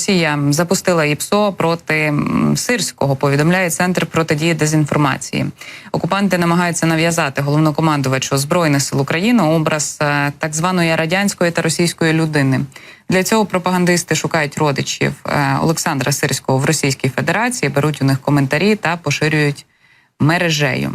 Росія запустила ІПСО проти сирського. Повідомляє центр протидії дезінформації. Окупанти намагаються нав'язати головнокомандувачу збройних сил України образ е, так званої радянської та російської людини. Для цього пропагандисти шукають родичів е, Олександра Сирського в Російській Федерації, беруть у них коментарі та поширюють мережею.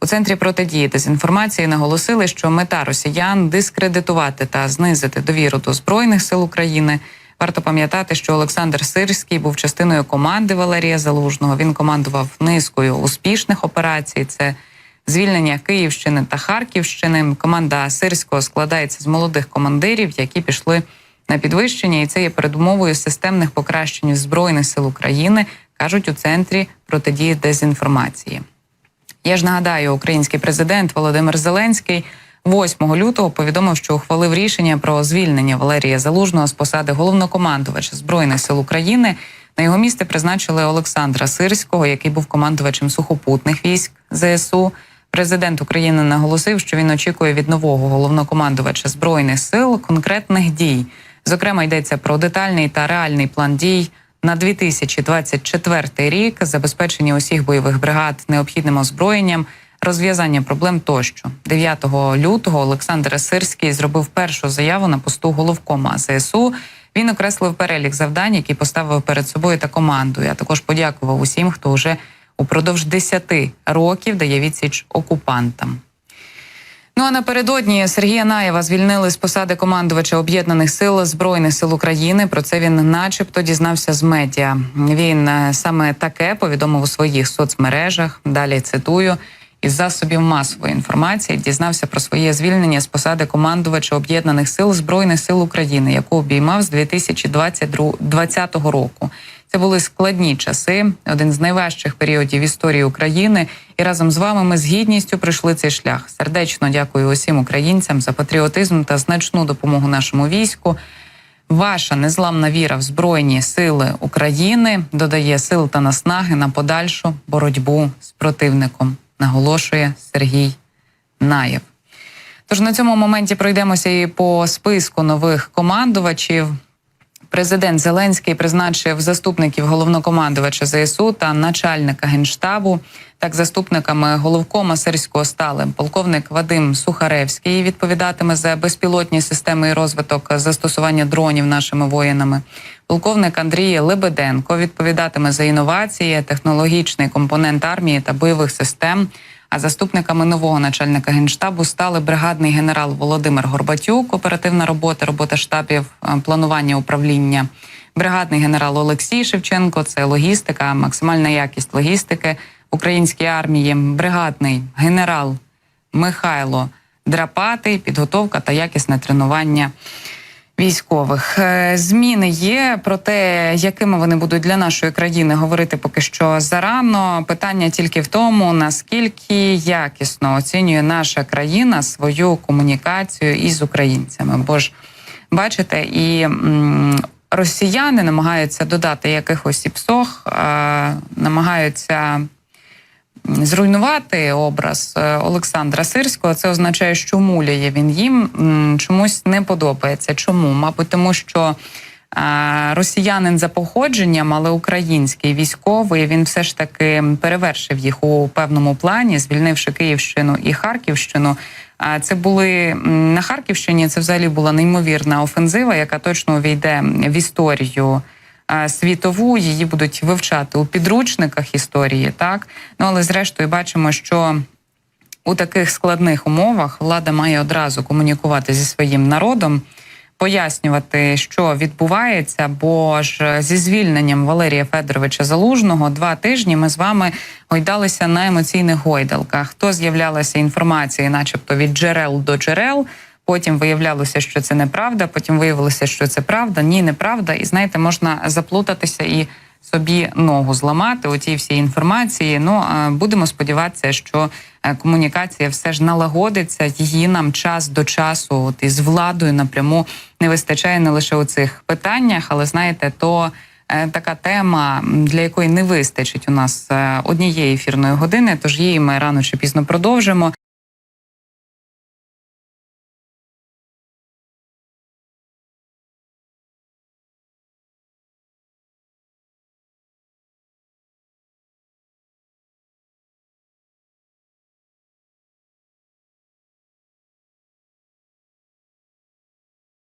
У центрі протидії дезінформації наголосили, що мета росіян дискредитувати та знизити довіру до збройних сил України. Варто пам'ятати, що Олександр Сирський був частиною команди Валерія Залужного. Він командував низкою успішних операцій. Це звільнення Київщини та Харківщини. Команда Сирського складається з молодих командирів, які пішли на підвищення, і це є передумовою системних покращень збройних сил України, кажуть у центрі протидії дезінформації. Я ж нагадаю, український президент Володимир Зеленський 8 лютого повідомив, що ухвалив рішення про звільнення Валерія Залужного з посади головнокомандувача збройних сил України. На його місце призначили Олександра Сирського, який був командувачем сухопутних військ ЗСУ. Президент України наголосив, що він очікує від нового головнокомандувача збройних сил конкретних дій. Зокрема, йдеться про детальний та реальний план дій на 2024 рік, забезпечення усіх бойових бригад необхідним озброєнням, розв'язання проблем тощо. 9 лютого Олександр Сирський зробив першу заяву на посту головкома ЗСУ. Він окреслив перелік завдань, які поставив перед собою та командою. А також подякував усім, хто вже упродовж 10 років дає відсіч окупантам. Ну а напередодні Сергія Наєва звільнили з посади командувача об'єднаних сил збройних сил України. Про це він, начебто, дізнався з медіа. Він е, саме таке повідомив у своїх соцмережах. Далі цитую. Із засобів масової інформації дізнався про своє звільнення з посади командувача об'єднаних сил збройних сил України, яку обіймав з 2020 року. Це були складні часи, один з найважчих періодів історії України. І разом з вами ми з гідністю пройшли цей шлях. Сердечно дякую усім українцям за патріотизм та значну допомогу нашому війську. Ваша незламна віра в збройні сили України додає сил та наснаги на подальшу боротьбу з противником. Наголошує Сергій Наєв. Тож на цьому моменті пройдемося і по списку нових командувачів. Президент Зеленський призначив заступників головнокомандувача ЗСУ та начальника генштабу. Так, заступниками головкома Сирського стали полковник Вадим Сухаревський відповідатиме за безпілотні системи і розвиток застосування дронів нашими воїнами. Полковник Андрій Лебеденко відповідатиме за інновації, технологічний компонент армії та бойових систем. А заступниками нового начальника генштабу стали бригадний генерал Володимир Горбатюк, оперативна робота, робота штабів, е, планування управління. Бригадний генерал Олексій Шевченко це логістика, максимальна якість логістики в українській армії. Бригадний генерал Михайло Драпатий, підготовка та якісне тренування військових. Е, Зміни є про те, якими вони будуть для нашої країни говорити поки що зарано. Питання тільки в тому, наскільки якісно оцінює наша країна свою комунікацію із українцями. Бо ж бачите, і росіяни намагаються додати якихось іпсох, а, намагаються зруйнувати образ е, Олександра Сирського. Це означає, що муляє він їм чомусь не подобається. Чому? Мабуть, тому що. е, Росіянин за походженням, але український військовий він все ж таки перевершив їх у певному плані, звільнивши Київщину і Харківщину. А це були на Харківщині. Це взагалі була неймовірна офензива, яка точно увійде в історію світову. Її будуть вивчати у підручниках історії. Так ну але зрештою бачимо, що у таких складних умовах влада має одразу комунікувати зі своїм народом. Пояснювати, що відбувається, бо ж зі звільненням Валерія Федоровича Залужного два тижні ми з вами гойдалися на емоційних гойдалках. То з'являлася інформація, начебто від джерел до джерел. Потім виявлялося, що це неправда. Потім виявилося, що це правда. Ні, неправда. І знаєте, можна заплутатися і собі ногу зламати у тій всій інформації. Ну будемо сподіватися, що е, комунікація все ж налагодиться. Її нам час до часу, от із владою напряму не вистачає не лише у цих питаннях, але знаєте, то. е, Така тема, для якої не вистачить у нас е, однієї ефірної години, тож її ми рано чи пізно продовжимо.